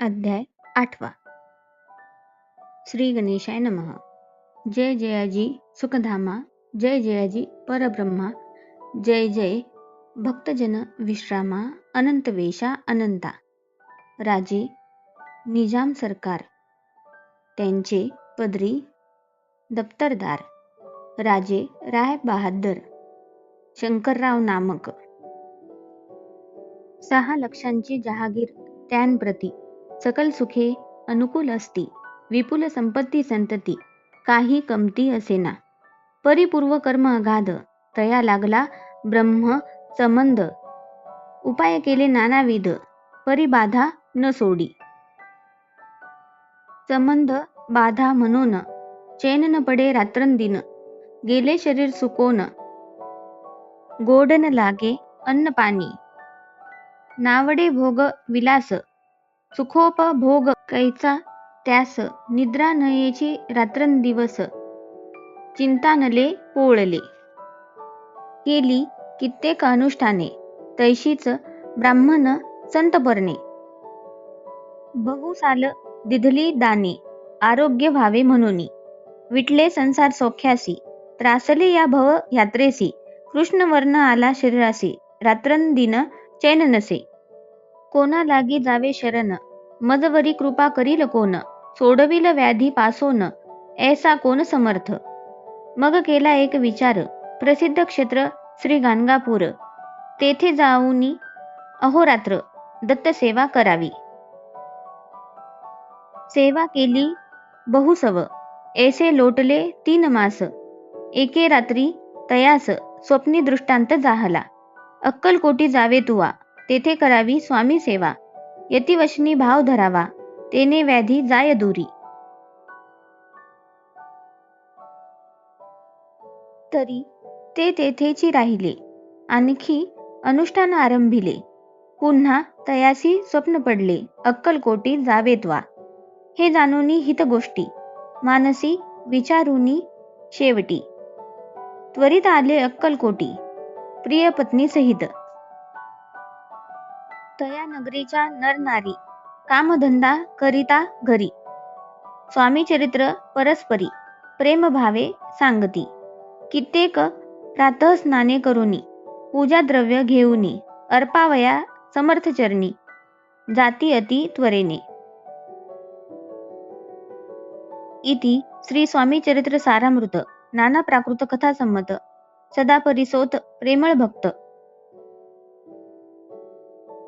अध्याय आठवा. श्री गणेशाय नमः. जय जयाजी सुखधामा जय जयाजी परब्रह्मा जय जय भक्तजन विश्रामा अनंतवेशा अनंता. राजे निजाम सरकार. त्यांचे पदरी दप्तरदार. राजे राय बहादर शंकरराव नामक. सहा लक्षांची जहागीर त्यांप्रती. सकल सुखे अनुकूल असती विपुल संपत्ती संतती काही कमती असेना परिपूर्व कर्म अगाध तया लागला ब्रह्म संबंध. उपाय केले नानाविध परिबाधा न सोडी. संबंध बाधा म्हणून चैन न पडे रात्रंदिन गेले शरीर सुकोन. गोडन लागे अन्न पाणी. नावडे भोग विलास सुखोपभोग कैचा त्यास निद्रा नयेची रात्रंदिवस. चिंतानले पोळले. केली कित्येक अनुष्ठाने तैशीच ब्राह्मण संत परणे बहुसाल दिधली दाने आरोग्य व्हावे म्हणून. विटले संसार सौख्यासी त्रासले या भव यात्रेसी. कृष्ण वर्ण आला शरीरासी रात्रंदिन चैन नसे कोणा लागी जावे शरण? मजवरी कृपा करील कोण सोडविल व्याधी पासोन. ऐसा कोण समर्थ? मग केला एक विचार. प्रसिद्ध क्षेत्र श्री गाणगापूर. तेथे जाऊनी अहोरात्र दत्त सेवा करावी. सेवा केली बहुसव. ऐसे लोटले तीन मास. एके रात्री तयास स्वप्नी दृष्टांत जाहला. अक्कलकोटी जावे तुवा. तेथे करावी स्वामी सेवा. यतिवशनी भाव धरावा. तेने व्याधी जाय दूरी. तरी ते तेथेची राहिले. आणखी अनुष्ठान आरंभिले. पुन्हा तयासी स्वप्न पडले. अक्कलकोटी जावेत्वा हे जाणूनी हित गोष्टी. मानसी विचारुनी शेवटी. त्वरित आले अक्कलकोटी प्रिय पत्नी सहित. तया नगरीच्या नरनारी कामधंदा करिता घरी. स्वामी चरित्र परस्परी प्रेमभावे सांगती. कित्येक प्रातः स्नाने करुनी पूजा द्रव्य घेऊनी अर्पावया समर्थचरणी जाती अति त्वरेने. इति श्री स्वामी चरित्र सारामृत नाना प्राकृत कथा संमत सदा परिसोत प्रेमळ भक्त.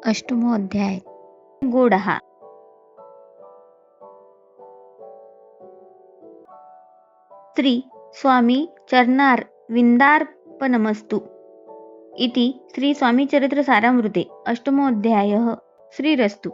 अष्टमोध्याय अध्याय. गोडहा. श्री स्वामी चरणार विंदार्पणमस्तु. इति श्री स्वामी चरित्र सारामृते अष्टमोऽध्यायः श्रीरस्तु.